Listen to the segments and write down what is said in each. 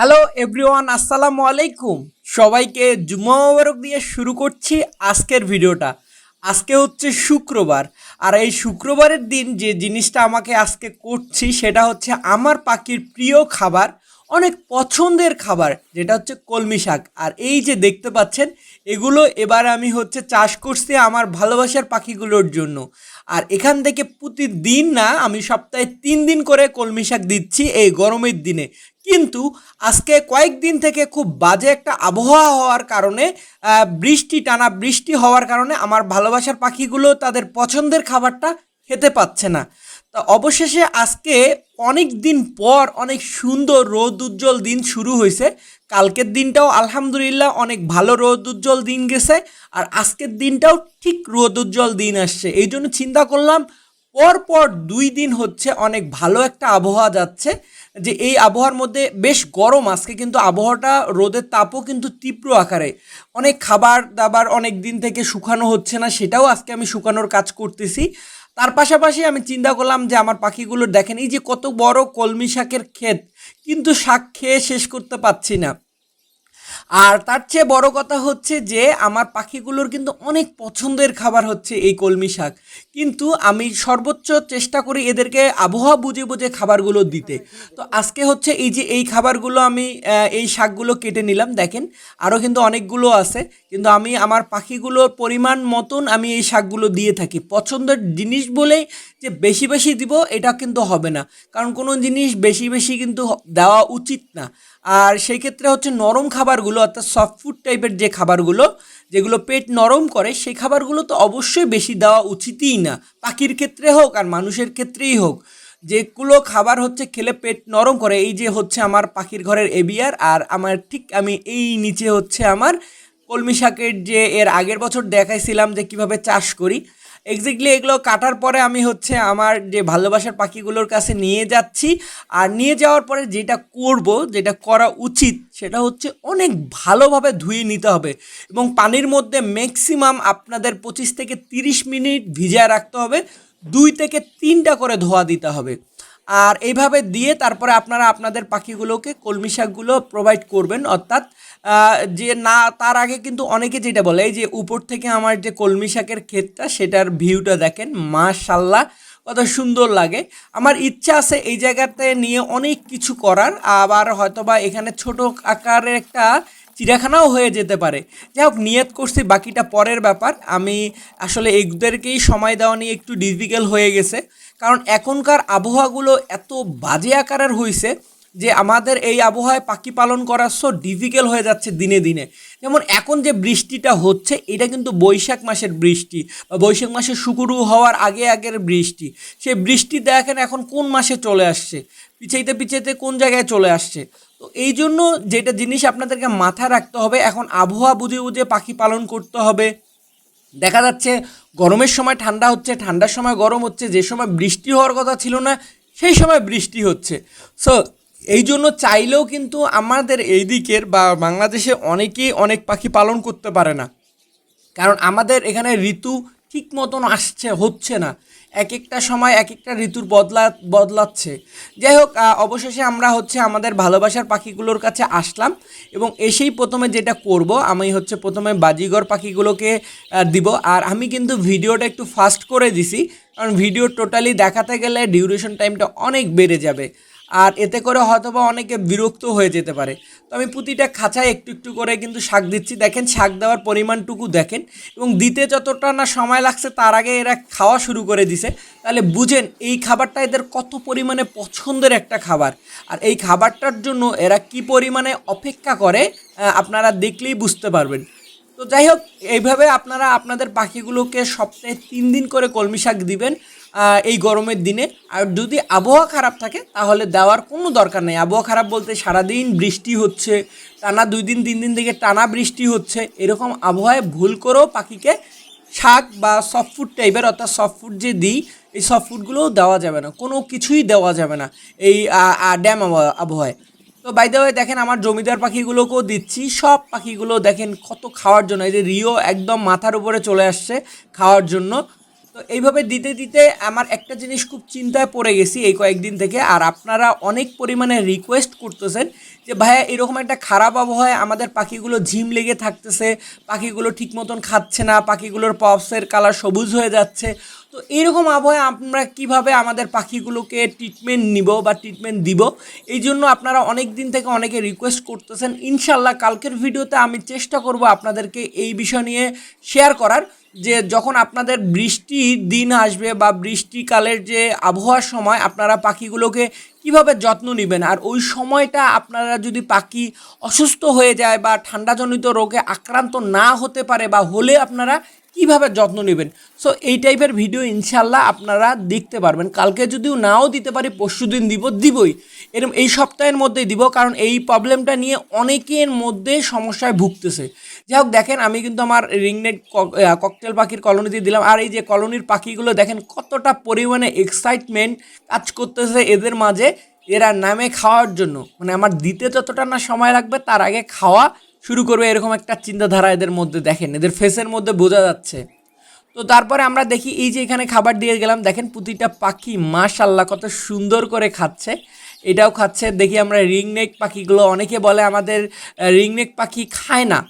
Hello everyone আসসালামু আলাইকুম সবাইকে জুম্মা মোবারক দিয়ে শুরু করছি আজকের ভিডিওটা। আজকে হচ্ছে শুক্রবার। আর এই শুক্রবারের দিন যে জিনিসটা আমাকে আজকে করছি সেটা হচ্ছে আমার পাখির প্রিয় খাবার, অনেক পছন্দের খাবার, যেটা হচ্ছে কলমি শাক। আর এই যে দেখতে পাচ্ছেন, এগুলো এবার আমি হচ্ছে চাষ করছি আমার ভালোবাসার পাখিগুলোর জন্য। আর এখান থেকে প্রতিদিন না, আমি সপ্তাহে তিন দিন করে কলমি শাক দিচ্ছি এই গরমের দিনে। কিন্তু আজকে কয়েকদিন থেকে খুব বাজে একটা আবহাওয়া হওয়ার কারণে বৃষ্টি, টানা বৃষ্টি হওয়ার কারণে আমার ভালোবাসার পাখিগুলো তাদের পছন্দের খাবারটা খেতে পাচ্ছে না। তো অবশেষে আজকে অনেক দিন পর অনেক সুন্দর রোদ উজ্জ্বল দিন শুরু হয়েছে। কালকের দিনটাও আলহামদুলিল্লাহ অনেক ভালো রোদ উজ্জ্বল দিন গেছে আর আজকের দিনটাও ঠিক রোদ উজ্জ্বল দিন আসছে। এই জন্য চিন্তা করলাম পর পর দুই দিন হচ্ছে অনেক ভালো একটা আবহাওয়া যাচ্ছে যে এই আবহাওয়ার মধ্যে বেশ গরম। আজকে কিন্তু আবহাওয়াটা রোদের তাপও কিন্তু তীব্র আকারে। অনেক খাবার দাবার অনেক দিন থেকে শুকানো হচ্ছে না, সেটাও আজকে আমি শুকানোর কাজ করতেছি। তার পাশাপাশি আমি চিন্তা করলাম যে আমার পাখিগুলো দেখেন, এই যে কত বড় কলমি শাকের ক্ষেত, কিন্তু শাক খেয়ে শেষ করতে পারছি না। আর তার চেয়ে বড় কথা হচ্ছে যে, আমার পাখিগুলোর কিন্তু অনেক পছন্দের খাবার হচ্ছে এই কলমি শাক। কিন্তু আমি সর্বোচ্চ চেষ্টা করি এদেরকে আবহাওয়া বুঝে বুঝে খাবারগুলো দিতে। তো আজকে হচ্ছে এই যে, এই খাবারগুলো আমি এই শাকগুলো কেটে নিলাম, দেখেন। আরও কিন্তু অনেকগুলো আছে, কিন্তু আমি আমার পাখিগুলোর পরিমাণ মতন আমি এই শাকগুলো দিয়ে থাকি। পছন্দের জিনিস বলেই যে, বেশি বেশি দিব, এটা কিন্তু হবে না। কারণ কোনো জিনিস বেশি বেশি কিন্তু দেওয়া উচিত না। আর সেই ক্ষেত্রে হচ্ছে নরম খাবারগুলো, অর্থাৎ সফট ফুড টাইপের যে খাবারগুলো, যেগুলো পেট নরম করে, সেই খাবারগুলো তো অবশ্যই বেশি দেওয়া উচিতই না। পাখির ক্ষেত্রে হোক আর মানুষের ক্ষেত্রেই হোক, যেগুলো খাবার হচ্ছে খেলে পেট নরম করে, এই যে হচ্ছে আমার পাখির ঘরের এবিয়ার আর আমার ঠিক আমি এই নিচে হচ্ছে আমার কলমি শাকের যে এর আগের বছর দেখাইছিলাম যে কীভাবে চাষ করি এক্স্যাক্টলি এগুলো কাটার পরে আমি হচ্ছে আমার যে ভালোবাসার পাখিগুলোর কাছে নিয়ে যাচ্ছি। আর নিয়ে যাওয়ার পরে যেটা করব, যেটা করা উচিত, সেটা হচ্ছে অনেক ভালোভাবে ধুয়ে নিতে হবে। এবং পানির মধ্যে ম্যাক্সিমাম আপনাদের পঁচিশ থেকে তিরিশ মিনিট ভিজায় রাখতে হবে। দুই থেকে তিনটা করে ধোয়া দিতে হবে। আর এইভাবে দিয়ে তারপরে আপনারা আপনাদের পাখিগুলোকে কলমি শাকগুলো প্রোভাইড করবেন, অর্থাৎ যে না, তার আগে কিন্তু অনেকে যেটা বলে, এই যে উপর থেকে আমার যে কলমি শাকের ক্ষেতটা, সেটার ভিউটা দেখেন মাশাল্লাহ কত সুন্দর লাগে। আমার ইচ্ছা আছে এই জায়গাতে নিয়ে অনেক কিছু করার, আবার হয়তোবা এখানে ছোট আকারের একটা চিড়িয়াখানাও হয়ে যেতে পারে। যাই হোক, নিয়ত করছি, বাকিটা পরের ব্যাপার। আমি আসলে এদেরকেই সময় দেওয়া নিয়ে একটু ডিফিকাল্ট হয়ে গেছে। কারণ এখনকার আবহাওয়াগুলো এত বাজে আকারের হয়েছে যে আমাদের এই আবহাওয়ায় পাখি পালন করা সো ডিফিকাল্ট হয়ে যাচ্ছে দিনে দিনে। যেমন এখন যে বৃষ্টিটা হচ্ছে, এটা কিন্তু বৈশাখ মাসের বৃষ্টি বা বৈশাখ মাসে শুকুরু হওয়ার আগে আগের বৃষ্টি। সেই বৃষ্টি দেখেন এখন কোন মাসে চলে আসছে, পিছাইতে পিছাইতে কোন জায়গায় চলে আসছে। তো এই জন্য যেটা জিনিস আপনাদেরকে মাথায় রাখতে হবে, এখন আবহাওয়া বুঝে বুঝে পাখি পালন করতে হবে। দেখা যাচ্ছে গরমের সময় ঠান্ডা হচ্ছে, ঠান্ডার সময় গরম হচ্ছে, যে সময় বৃষ্টি হওয়ার কথা ছিল না, সেই সময় বৃষ্টি হচ্ছে। সো এই জন্য চাইলেও কিন্তু আমাদের এই দিকের বা বাংলাদেশে অনেকেই অনেক পাখি পালন করতে পারে না। কারণ আমাদের এখানে ঋতু ঠিক মতন আসছে, হচ্ছে না। এক একটা সময় এক একটা ঋতুর বদলা, বদলাচ্ছে। যাই হোক অবশেষে আমরা হচ্ছে আমাদের ভালোবাসার পাখিগুলোর কাছে আসলাম এবং এসেই প্রথমে যেটা করব, আমি হচ্ছে প্রথমে বাজিগর পাখিগুলোকে দিব। আর আমি কিন্তু ভিডিওটা একটু ফাস্ট করে দিছি, কারণ ভিডিও টোটালি দেখাতে গেলে ডিউরেশন টাইমটা অনেক বেড়ে যাবে। আর এতে করে হয়তোবা অনেকে বিরক্ত হয়ে যেতে পারে। তো আমি প্রতিটা খাঁচায় একটু একটু করে কিন্তু শাক দিচ্ছি। দেখেন, শাক দেওয়ার পরিমাণটুকু দেখেন এবং দিতে যতটা না সময় লাগছে, তার আগে এরা খাওয়া শুরু করে দিছে। তাহলে বুঝেন, এই খাবারটা এদের কত পরিমাণে পছন্দের একটা খাবার। আর এই খাবারটার জন্য এরা কি পরিমাণে অপেক্ষা করে আপনারা দেখলেই বুঝতে পারবেন। তো যাই হোক, এইভাবে আপনারা আপনাদের পাখিগুলোকে সপ্তাহে তিন দিন করে কলমি শাক দিবেন। এই গরমের দিনে। আর যদি আবহাওয়া খারাপ থাকে, তাহলে দেওয়ার কোনো দরকার নেই। আবহাওয়া খারাপ বলতে সারাদিন বৃষ্টি হচ্ছে, টানা দুই দিন, তিন দিন থেকে টানা বৃষ্টি হচ্ছে। এরকম আবহাওয়ায় ভুল করেও পাখিকে শাক বা সফট ফুড টাইপের অর্থাৎ সফট ফুড যে দিই, এই সফট ফুডগুলোও দেওয়া যাবে না। কোনো কিছুই দেওয়া যাবে না এই ড্যাম আবহাওয়ায়। তো বাই ওয়ে দেখেন আমার জমিদার পাখিগুলোকেও দিচ্ছি। সব পাখিগুলো দেখেন কত খাওয়ার জন্য। এই যে রিও একদম মাথার উপরে চলে আসছে খাওয়ার জন্য। তো এইভাবে দিতে দিতে আমার একটা জিনিস খুব চিন্তায় পড়ে গেছি এই কয়েকদিন থেকে, আর আপনারা অনেক পরিমাণে রিকোয়েস্ট করতেছেন যে, ভাইয়া, এরকম একটা খারাপ আবহাওয়ায় আমাদের পাখিগুলো ঝিম লেগে থাকতেছে, পাখিগুলো ঠিক মতন খাচ্ছে না, পাখিগুলোর পপসের কালার সবুজ হয়ে যাচ্ছে তো এইরকম আবহাওয়ায় আমরা কীভাবে আমাদের পাখিগুলোকে ট্রিটমেন্ট নিব বা ট্রিটমেন্ট দিব? এই জন্য আপনারা অনেক দিন থেকে অনেকে রিকোয়েস্ট করতেছেন। ইনশাল্লাহ কালকের ভিডিওতে আমি চেষ্টা করব আপনাদেরকে এই বিষয় নিয়ে শেয়ার করার যে যখন আপনাদের বৃষ্টির দিন আসবে বা বৃষ্টিকালের যে আবহাওয়ার সময় আপনারা পাখিগুলোকে কীভাবে যত্ন নেবেন? আর ওই সময়টা আপনারা যদি পাখি অসুস্থ হয়ে যায় বা ঠান্ডাজনিত রোগে আক্রান্ত না হতে পারে বা হলে আপনারা কীভাবে যত্ন নেবেন? সো এই টাইপের ভিডিও ইনশাল্লাহ আপনারা দেখতে পারবেন। কালকে যদিও নাও দিতে পারি, পরশু দিন দিব, দিবই। এরকম এই সপ্তাহের মধ্যেই দিব, কারণ এই প্রবলেমটা নিয়ে অনেকের মধ্যে সমস্যায় ভুগতেছে। যাই হোক, দেখেন, আমি কিন্তু আমার রিংনেট ককটেল পাখির কলোনিতে দিলাম। আর এই যে কলোনির পাখিগুলো, দেখেন, কতটা পরিমাণে এক্সাইটমেন্ট কাজ করতেছে এদের মাঝে। এরা নামে খাওয়ার জন্য। মানে আমার দিতে যতটা না সময় লাগবে, তার আগে খাওয়া শুরু করবে এরকম একটা চিন্তাধারা এদের মধ্যে দেখেন, এদের ফেসের মধ্যে বোঝা যাচ্ছে। তো তারপরে আমরা দেখি এই যে এখানে খাবার দিয়ে গেলাম, দেখেন প্রতিটা পাখি মাশাল্লাহ কত সুন্দর করে খাচ্ছে। এটাও খাচ্ছে, দেখি আমরা রিংনেক পাখিগুলো, অনেকে বলে আমাদের রিংনেক পাখি খায় না।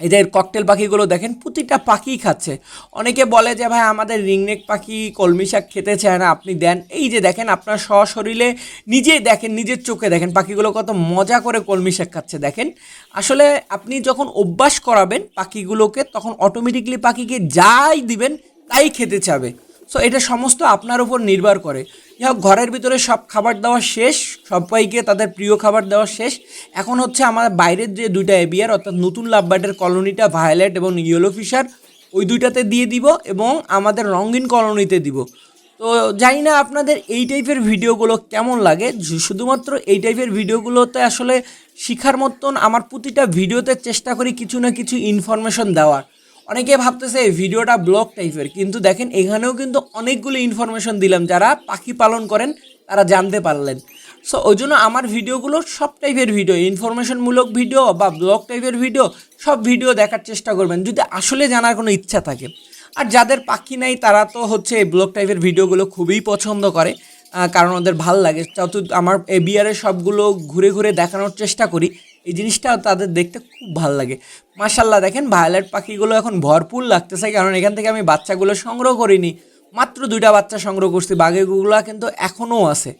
এদের ককটেল পাখিগুলো দেখেন, প্রতিটা পাখি খাচ্ছে। অনেকে বলে যে, ভাই, আমাদের রিংনেক পাখি কলমি শাক খেতে চায় না। আপনি দেন, এই যে দেখেন, আপনার সশরীরে নিজেই দেখেন, নিজের চোখে দেখেন, পাখিগুলো কত মজা করে কলমি শাক খাচ্ছে। দেখেন, আসলে আপনি যখন অভ্যাস করাবেন পাখিগুলোকে, তখন অটোমেটিকলি পাখিকে যাই দিবেন, তাই খেতে চাবে। সো এটা সমস্ত আপনার উপর নির্ভর করে। যাই হোক, ঘরের ভিতরে সব খাবার দেওয়া শেষ, সবাইকে তাদের প্রিয় খাবার দেওয়া শেষ। এখন হচ্ছে আমার বাইরের যে দুইটা এবিয়ার অর্থাৎ নতুন লাভবার্ডের কলোনিটা ভায়োলেট এবং ইয়েলো ফিশার, ওই দুইটাতে দিয়ে দিব এবং আমাদের রঙিন কলোনিতে দিব। তো জানি না আপনাদের এই টাইপের ভিডিওগুলো কেমন লাগে শুধুমাত্র এই টাইপের ভিডিওগুলোতে আসলে শিখার মতন আমার প্রতিটা ভিডিওতে চেষ্টা করি কিছু না কিছু ইনফরমেশন দেওয়ার। অনেকে ভাবতেছে এই ভিডিওটা ব্লগ টাইপের, কিন্তু দেখেন এখানেও কিন্তু অনেকগুলো ইনফরমেশন দিলাম যারা পাখি পালন করেন, তারা জানতে পারলেন। সো ওই জন্য আমার ভিডিওগুলো সব টাইপের ভিডিও ইনফরমেশনমূলক ভিডিও বা ব্লগ টাইপের ভিডিও সব ভিডিও দেখার চেষ্টা করবেন, যদি আসলে জানার কোনো ইচ্ছা থাকে। আর যাদের পাখি নাই, তারা তো হচ্ছে এই ব্লগ টাইপের ভিডিওগুলো খুবই পছন্দ করে কারণ ওদের ভালো লাগে। যত আমার এ বিয়ারের সবগুলো ঘুরে ঘুরে দেখানোর চেষ্টা করি এই জিনিসটা তাদের দেখতে খুব ভালো লাগে। মাশাল্লাহ দেখেন ভায়োলেট পাখিগুলো এখন ভরপুর লাগতেছে, কারণ এখান থেকে আমি বাচ্চাগুলো সংগ্রহ করিনি। মাত্র দুইটা বাচ্চা সংগ্রহ করছি, বাঘেগুলো কিন্তু এখনও আছে।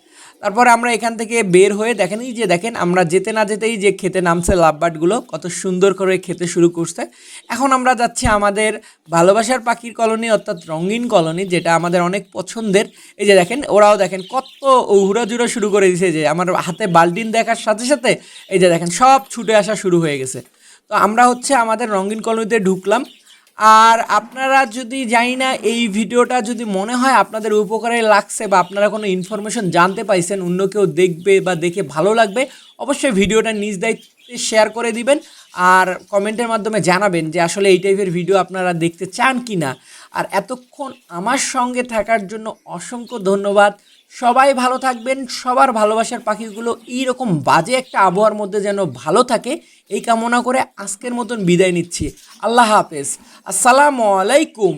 তারপরে আমরা এখান থেকে বের হয়ে দেখেন এই যে দেখেন, আমরা যেতে না যেতেই যে খেতে নামছে লাভবার্ডগুলো কত সুন্দর করে খেতে শুরু করছে। এখন আমরা যাচ্ছি আমাদের ভালোবাসার পাখির কলোনি, অর্থাৎ রঙিন কলোনি, যেটা আমাদের অনেক পছন্দের। এই যে দেখেন, ওরাও দেখেন কত হুড়াজুড়া শুরু করে দিয়েছে যে, আমার হাতে বাল্টিন দেখার সাথে সাথে এই যে দেখেন, সব ছুটে আসা শুরু হয়ে গেছে। তো আমরা হচ্ছে আমাদের রঙিন কলোনিতে ঢুকলাম। আর আপনারা যদি জানি না এই ভিডিওটা যদি মনে হয় আপনাদের উপকারে লাগছে বা আপনারা কোনো ইনফরমেশন জানতে পাইছেন, অন্য কেউ দেখবে বা দেখে ভালো লাগবে অবশ্যই ভিডিওটা নিজ দায়িত্বে শেয়ার করে দিবেন আর কমেন্টের মাধ্যমে জানাবেন যে আসলে এই টাইপের ভিডিও আপনারা দেখতে চান কি না আর এতক্ষণ আমার সঙ্গে থাকার জন্য অসংখ্য ধন্যবাদ। সবাই ভালো থাকবেন, সবার ভালোবাসার পাখিগুলো এইরকম বাজে একটা আবহাওয়ার মধ্যে যেন ভালো থাকে, এই কামনা করে আজকের মতন বিদায় নিচ্ছি। আল্লাহ হাফেজ। আসসালামু আলাইকুম।